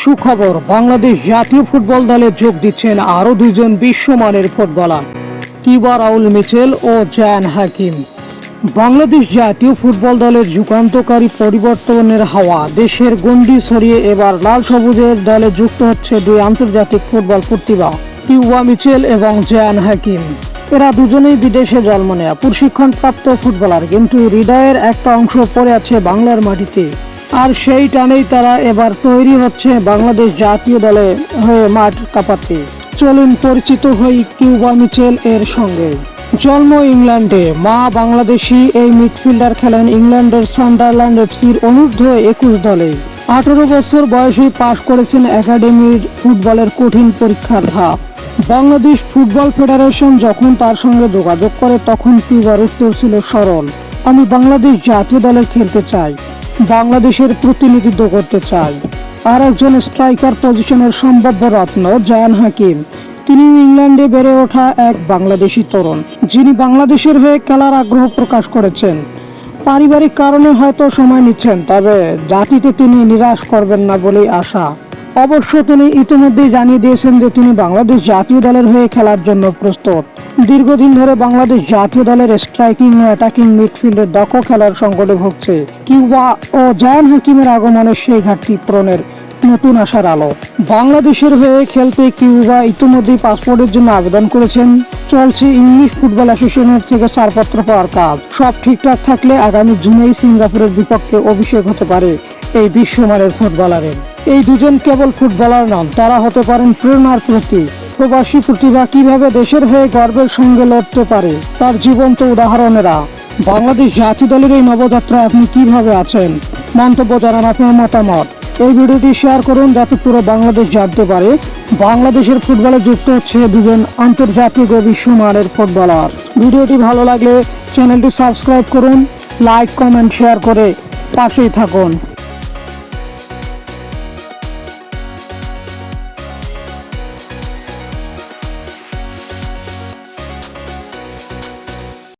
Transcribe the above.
সুখবর, বাংলাদেশ জাতীয় ফুটবল দলে যোগ দিচ্ছেন আরও দুজন বিশ্বমানের ফুটবলার কিবা রাউল মিচেল ও জায়ান হাকিম। বাংলাদেশ জাতীয় ফুটবল দলের যুগান্তকারী পরিবর্তনের হাওয়া, দেশের গণ্ডি ছড়িয়ে এবার লাল সবুজের দলে যুক্ত হচ্ছে দুই আন্তর্জাতিক ফুটবল প্রতিভা কিউবা মিচেল এবং জায়ান হাকিম। এরা দুজনেই বিদেশে জন্ম নেয়া, প্রশিক্ষণপ্রাপ্ত ফুটবলার, কিন্তু হৃদয়ের একটা অংশ পড়ে আছে বাংলার মাটিতে। আর সেই টানেই তারা এবার তৈরি হচ্ছে বাংলাদেশ জাতীয় দলে হয়ে মাঠ কাঁপাতে। চলুন পরিচিত হই কিউবা মিচেল এর সঙ্গে। জন্ম ইংল্যান্ডে। মা বাংলাদেশি এই মিডফিল্ডার খেলেন ইংল্যান্ডের সান্ডারল্যান্ড এফসির অনূর্ধ্ব একুশ দলে। আঠারো বছর বয়সে পাশ করেছেন একাডেমির ফুটবলের কঠিন পরীক্ষার ধাপ। বাংলাদেশ ফুটবল ফেডারেশন যখন তার সঙ্গে যোগাযোগ করে, তখন কিউবার উত্তর ছিল সরল। আমি বাংলাদেশ জাতীয় দলে খেলতে চাই। বাংলাদেশের প্রতিনিধিত্ব করতে চাই আর একজন স্ট্রাইকার পজিশনের সম্ভাব্য রত্ন জায়ান হাকিম। তিনি ইংল্যান্ডে বেড়ে ওঠা এক বাংলাদেশি তরুণ, যিনি বাংলাদেশের হয়ে খেলার আগ্রহ প্রকাশ করেছেন। পারিবারিক কারণে হয়তো সময় নিচ্ছেন, তবে জাতিতে তিনি নিরাশ করবেন না বলেই আশা। অবশ্য তিনি ইতিমধ্যেই জানিয়ে দিয়েছেন যে তিনি বাংলাদেশ জাতীয় দলের হয়ে খেলার জন্য প্রস্তুত। দীর্ঘদিন ধরে বাংলাদেশ জাতীয় দলের স্ট্রাইকিং ও অ্যাটাকিং মিডফিল্ডের দক্ষ খেলার সংকটে ভুগছে কিউবা ও জায়ান হাকিমের আগমনে সেই ঘাটতি পূরণের নতুন আশার আলো। বাংলাদেশের হয়ে খেলতে কিউবা ইতিমধ্যেই পাসপোর্টের জন্য আবেদন করেছেন। চলছে ইংলিশ ফুটবল অ্যাসোসিয়েশনের থেকে ছাড়পত্র পাওয়ার কাজ। সব ঠিকঠাক থাকলে আগামী জুনেই সিঙ্গাপুরের বিপক্ষে অভিষেক হতে পারে এই বিশ্বমানের ফুটবলারের। এই দুজন কেবল ফুটবলার নন, তারা হতে পারেন প্রেরণার প্রতি প্রবাসী প্রতিভা কীভাবে দেশের হয়ে গর্বের সঙ্গে লড়তে পারে, তার জীবন্ত উদাহরণেরা। বাংলাদেশ জাতীয় দলের এই নবযাত্রায় আপনি কীভাবে আছেন? মন্তব্য জানান আপনার মতামত। এই ভিডিওটি শেয়ার করুন যাতে পুরো বাংলাদেশ জানতে পারে। বাংলাদেশের ফুটবলে যুক্ত হচ্ছে দুজন আন্তর্জাতিক ও বিশ্বমানের ফুটবলার। ভিডিওটি ভালো লাগলে চ্যানেলটি সাবস্ক্রাইব করুন, লাইক, কমেন্ট, শেয়ার করে পাশেই থাকুন।